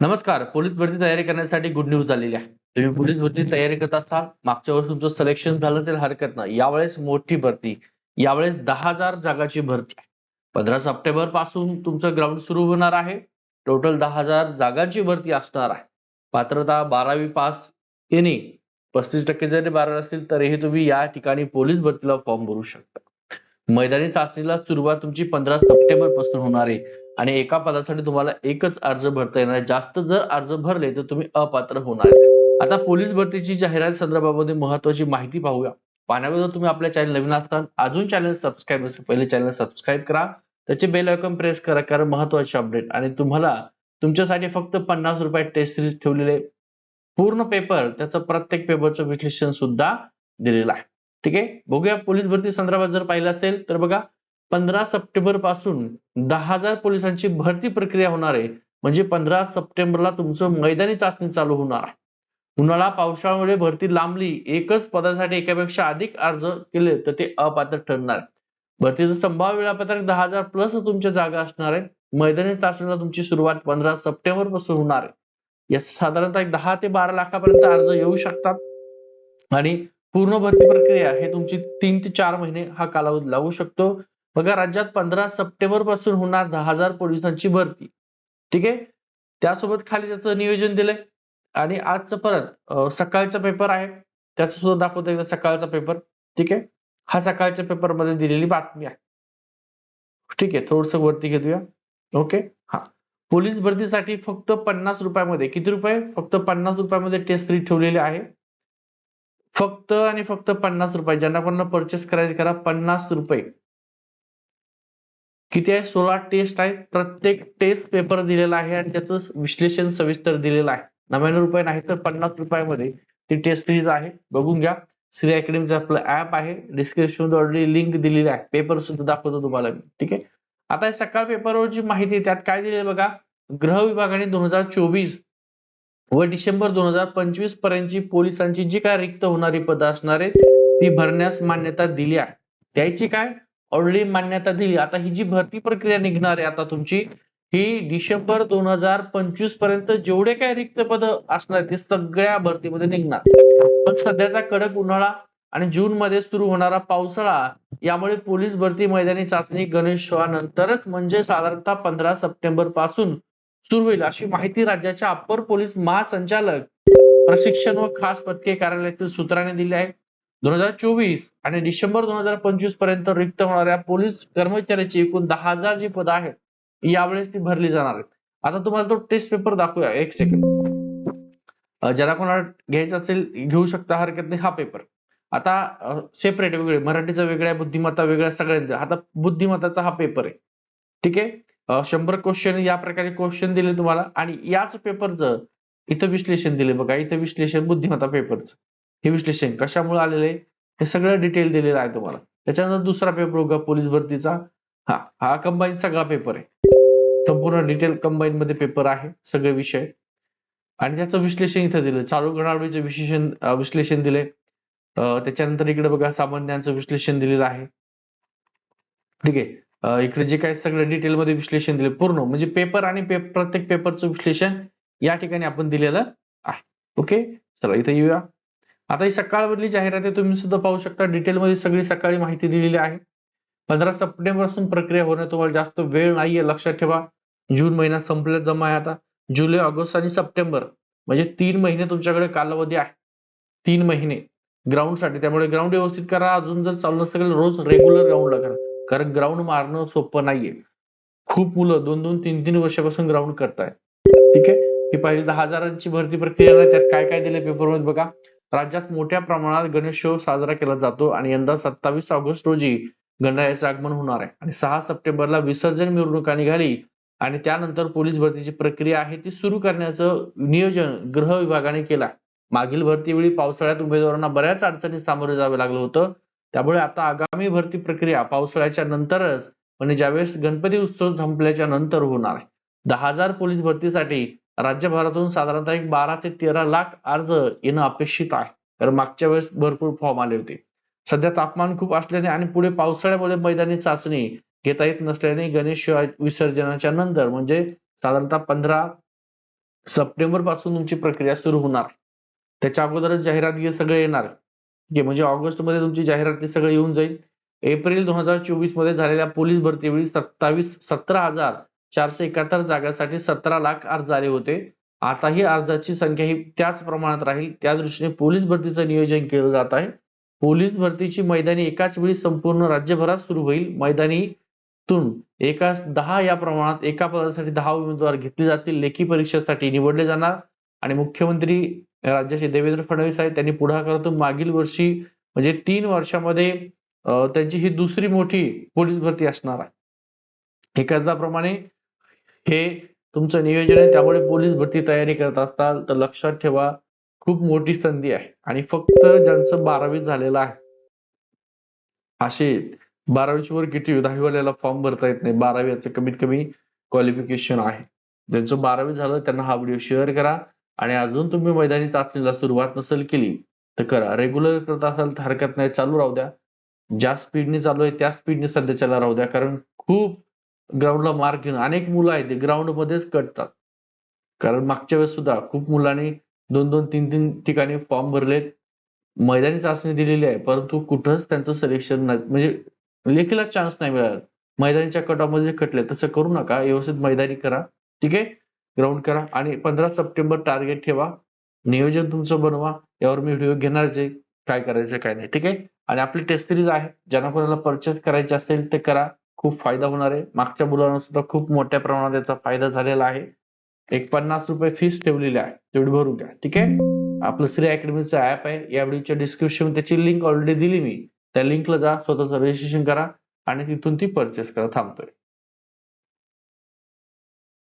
नमस्कार. पोलीस भरती तयारी करण्यासाठी गुड न्यूज आलेली आहे. तुम्ही पोलीस भरती तयारी करत असाल मागच्या वर्षी तुमचं सिलेक्शन झालं असेल हरकत नाही. यावेळेस मोठी भरती. यावेळेस दहा हजार जागाची भरती आहे. पंधरा सप्टेंबरपासून तुमचं ग्राउंड सुरू होणार आहे. टोटल दहा हजार जागांची भरती असणार आहे. पात्रता बारावी पास येणे पस्तीस टक्के जरी बारावी असतील तरीही तुम्ही या ठिकाणी पोलीस भरतीला फॉर्म भरू शकता. मैदानी चाचणीला सुरुवात तुमची पंधरा सप्टेंबरपासून होणार आहे. आणि एका पदासाठी तुम्हाला एकच अर्ज भरता येणार जास्त जर अर्ज भरले तर तुम्ही अपात्र होणार आता पोलीस भरतीची जाहिरात संदर्भामध्ये महत्वाची माहिती पाहूया. पाहण्याबद्दल तुम्ही आपल्या चॅनल नवीन असताल अजून चॅनल सबस्क्राईब नसेल पहिले चॅनल सबस्क्राईब करा. त्याचे बेल आयकॉन प्रेस करा कारण महत्त्वाचे अपडेट आणि तुम्हाला तुमच्यासाठी फक्त पन्नास रुपये टेस्ट सिरीज ठेवलेले पूर्ण पेपर त्याचं प्रत्येक पेपरचं विश्लेषण सुद्धा दिलेलं आहे. ठीक आहे? बघूया पोलीस भरती संदर्भात जर पाहिलं असेल तर बघा पंधरा सप्टेंबरपासून दहा हजार पोलिसांची भरती प्रक्रिया होणार आहे. म्हणजे पंधरा सप्टेंबरला तुमचं मैदानी चाचणी चालू होणार उन्हाळा पावसाळ्यामुळे भरती लांबली. एकच पदासाठी एकापेक्षा अधिक अर्ज केले तर ते अपात्र ठरणार भरतीचं संभाव्य वेळापत्रक दहा हजार प्लस तुमच्या जागा असणार आहे. मैदानी चाचणीला तुमची सुरुवात पंधरा सप्टेंबरपासून होणार आहे. या साधारणतः एक दहा ते बारा लाखापर्यंत अर्ज येऊ शकतात. आणि पूर्ण भरती प्रक्रिया हे तुमची तीन ते चार महिने हा कालावधी लागू शकतो. बघा राज्यात पंधरा सप्टेंबरपासून होणार दहा हजार पोलिसांची भरती. ठीक आहे? त्यासोबत खाली त्याचं नियोजन दिलंय. आणि आजचं परत सकाळचा पेपर आहे. त्याचं सुद्धा दाखवतो एकदा सकाळचा पेपर ठीक आहे? हा सकाळच्या पेपरमध्ये दिलेली बातमी आहे. ठीक आहे? थोडस वरती घेऊया ओके? हा. पोलीस भरतीसाठी फक्त पन्नास रुपयामध्ये किती रुपये? फक्त पन्नास रुपयामध्ये टेस्ट सीरीज ठेवलेली आहे. फक्त आणि फक्त पन्नास रुपये. ज्यांना कोणाला परचेस करायचे करा पन्नास रुपये. किती आहे? सोळा टेस्ट आहे प्रत्येक टेस्ट पेपर दिलेला आहे आणि त्याचं विश्लेषण सविस्तर दिलेलं आहे. नव्याण्णव रुपये नाही तर पन्नास रुपयामध्ये ती टेस्ट सिरीज आहे. बघून घ्या. श्री अकॅडमीचं आपलं ऍप आहे. डिस्क्रिप्शनमध्ये ऑलरेडी लिंक दिलेली आहे. पेपर सुद्धा दाखवतो तुम्हाला मी. ठीक आहे? आता सकाळ पेपरवर जी माहिती त्यात काय दिले बघा? ग्रह विभागाने दोन हजार चोवीस व डिसेंबर दोन हजार पंचवीस पर्यंतची पोलिसांची जी काय रिक्त होणारी पदं असणार आहेत ती भरण्यास मान्यता दिली आहे. त्याची काय? ऑलरेडी मान्यता दिली. आता ही जी भरती प्रक्रिया निघणार आहे आता तुमची ही डिसेंबर दोन हजार पंचवीसपर्यंत जेवढे काय रिक्त पद असणार ते सगळ्या भरतीमध्ये निघणार. पण सध्याचा कडक उन्हाळा आणि जून मध्ये सुरू होणारा पावसाळा यामुळे पोलीस भरती मैदानी चाचणी गणेशोत्सवानंतरच म्हणजे साधारणतः पंधरा सप्टेंबरपासून सुरू होईल अशी माहिती राज्याच्या अप्पर पोलीस महासंचालक प्रशिक्षण व खास पथके कार्यालयातील सूत्राने दिली आहे. दोन हजार चोवीस आणि डिसेंबर दोन हजार पंचवीसपर्यंत रिक्त होणाऱ्या पोलीस कर्मचाऱ्याची एकूण दहा हजार जी पद आहेत यावेळेस ती भरली जाणार आहेत. आता तुम्हाला तो टेस्ट पेपर दाखवूया एक सेकंड ज्याला कोणाला घ्यायचा असेल घेऊ शकता हरकत नाही हा पेपर. आता सेपरेट वेगळे मराठीचा वेगळ्या बुद्धिमत्ता वेगळ्या सगळ्यांचा आता बुद्धिमत्ताचा हा पेपर आहे. ठीक आहे? शंभर क्वेश्चन या प्रकारे क्वेश्चन दिले तुम्हाला आणि याच पेपरचं इथं विश्लेषण दिले बघा इथं विश्लेषण बुद्धिमत्ता पेपरचं हे विश्लेषण कशामुळे आलेलं आहे? हे सगळं डिटेल दिलेलं आहे तुम्हाला. त्याच्यानंतर दुसरा पेपर होगा पोलीस भरतीचा. हा हा कंबाईन सगळा पेपर आहे. संपूर्ण डिटेल कंबाईन मध्ये पेपर आहे सगळे विषय. आणि त्याचं विश्लेषण इथं दिलं चालू घडामोडीचं विश्लेषण विश्लेषण दिले त्याच्यानंतर इकडे बघा सामान्यांचं विश्लेषण दिलेलं आहे. ठीक आहे. इकडे जे काय सगळं डिटेल मध्ये विश्लेषण दिले पूर्ण. म्हणजे पेपर आणि पे- प्रत्येक पेपरचं विश्लेषण या ठिकाणी आपण दिलेलं आहे. ओके? चला इथे येऊया. आता ही सकाळवरली जाहिरात आहे तुम्ही सुद्धा पाहू शकता. डिटेलमध्ये सगळी सकाळी माहिती दिलेली आहे. पंधरा सप्टेंबरपासून प्रक्रिया होणं तुम्हाला जास्त वेळ नाहीये लक्षात ठेवा. जून महिना संपल्यात जमा आहे आता. जुलै ऑगस्ट आणि सप्टेंबर म्हणजे तीन महिने तुमच्याकडे कालावधी आहे. तीन महिने. ग्राउंडसाठी. त्यामुळे ग्राउंड व्यवस्थित करा. अजून जर चालू नसेल रोज रेग्युलर ग्राउंडला करा. कारण ग्राउंड मारणं सोपं नाहीये. खूप मुलं दोन दोन तीन तीन वर्षापासून ग्राउंड करतायत. ठीक आहे? ही पहिली दहा हजारांची भरती प्रक्रिया त्यात काय काय दिले पेपरमध्ये बघा. राज्यात मोठ्या प्रमाणात गणेशोत्सव साजरा केला जातो आणि यंदा सत्तावीस ऑगस्ट रोजी गणरायाचे आगमन होणार आहे. आणि सहा सप्टेंबरला विसर्जन मिरवणुका निघाली आणि त्यानंतर पोलीस भरतीची प्रक्रिया आहे ती सुरू करण्याचं नियोजन गृह विभागाने केलं मागील भरतीवेळी पावसाळ्यात उमेदवारांना बऱ्याच अडचणी सामोरे जावे लागलं होतं. त्यामुळे आता आगामी भरती प्रक्रिया पावसाळ्याच्या नंतरच म्हणजे ज्यावेळेस गणपती उत्सव संपल्याच्या नंतर होणार आहे. दहा हजार पोलीस भरतीसाठी राज्यभरातून साधारणतः एक बारा ते तेरा लाख अर्ज येणं अपेक्षित आहे. कारण मागच्या वेळेस भरपूर फॉर्म आले होते. सध्या तापमान खूप असल्याने आणि पुढे पावसाळ्यामुळे मैदानी चाचणी घेता येत नसल्याने गणेश विसर्जनाच्या नंतर म्हणजे साधारणतः पंधरा सप्टेंबरपासून तुमची प्रक्रिया सुरू होणार. त्याच्या अगोदरच जाहिरात हे सगळे येणार. म्हणजे ऑगस्टमध्ये तुमची जाहिरात सगळे येऊन जाईल. एप्रिल दोन हजार चोवीसमध्ये झालेल्या पोलीस भरतीवेळी सत्तावीस सतरा हजार चारशे एकाहत्तर जागांसाठी सतरा लाख अर्ज आले होते. आता ही अर्जाची संख्या ही त्याच प्रमाणात राहील. त्या दृष्टीने पोलीस भरतीचं नियोजन केलं जात आहे. पोलीस भरतीची मैदानी एकाच वेळी संपूर्ण राज्यभरात सुरू होईल. मैदानीतून एकाच दहा या प्रमाणात एका पदासाठी दहा उमेदवार घेतले जातील. लेखी परीक्षेसाठी निवडले जाणार. आणि मुख्यमंत्री राज्याचे देवेंद्र फडणवीस आहेत. त्यांनी पुढाकारातून मागील वर्षी म्हणजे तीन वर्षामध्ये त्यांची ही दुसरी मोठी पोलीस भरती असणार आहे. एखाद्याप्रमाणे हे तुमचं नियोजन आहे. त्यामुळे पोलीस भरती तयारी करत असताल तर लक्षात ठेवा खूप मोठी संधी आहे. आणि फक्त ज्यांचं बारावी झालेलं आहे. असे बारावीच्या वर किती दहावीवाल्याला फॉर्म भरता येत नाही. बारावी याचं कमीत कमी क्वालिफिकेशन आहे. ज्यांचं बारावी झालं त्यांना हा व्हिडिओ शेअर करा. आणि अजून तुम्ही मैदानी चाचणीला सुरुवात नसेल केली तर करा. रेग्युलर करत असाल तर हरकत नाही. चालू राहू द्या. ज्या स्पीडने चालू आहे त्या स्पीडने सध्याच्याला राहू द्या. कारण खूप ग्राउंडला मार्क घेऊन अनेक मुलं आहेत ते ग्राउंड मध्येच कटतात. कारण मागच्या वेळेस सुद्धा खूप मुलांनी दोन दोन तीन तीन ठिकाणी फॉर्म भरलेत मैदानी चाचणी दिलेली आहे परंतु कुठंच त्यांचं सिलेक्शन नाही. म्हणजे लेखीला चान्स नाही मिळाला मैदानीच्या कटामध्ये कटले तसं करू नका. व्यवस्थित मैदानी करा. ठीक आहे? ग्राउंड करा. आणि पंधरा सप्टेंबर टार्गेट ठेवा. नियोजन तुमचं बनवा. यावर मी व्हिडिओ घेणार जे काय करायचं काय नाही. ठीक आहे? आणि आपली टेस्ट सिरीज आहे. ज्यांना कोणाला परचेस करायची असेल ते करा. खूप फायदा होणार आहे. मागच्या मुलांना सुद्धा खूप मोठ्या प्रमाणात याचा फायदा झालेला आहे. एक पन्नास रुपये फीस ठेवलेली आहे. तेवढी भरून घ्या ठीक आहे? आपलं श्री अकॅडमीचं ऍप आहे. या व्हिडिओच्या डिस्क्रिप्शन त्याची लिंक ऑलरेडी दिली मी. त्या लिंकला जा. स्वतःचं रजिस्ट्रेशन करा. आणि तिथून ती परचेस करा. थांबतोय.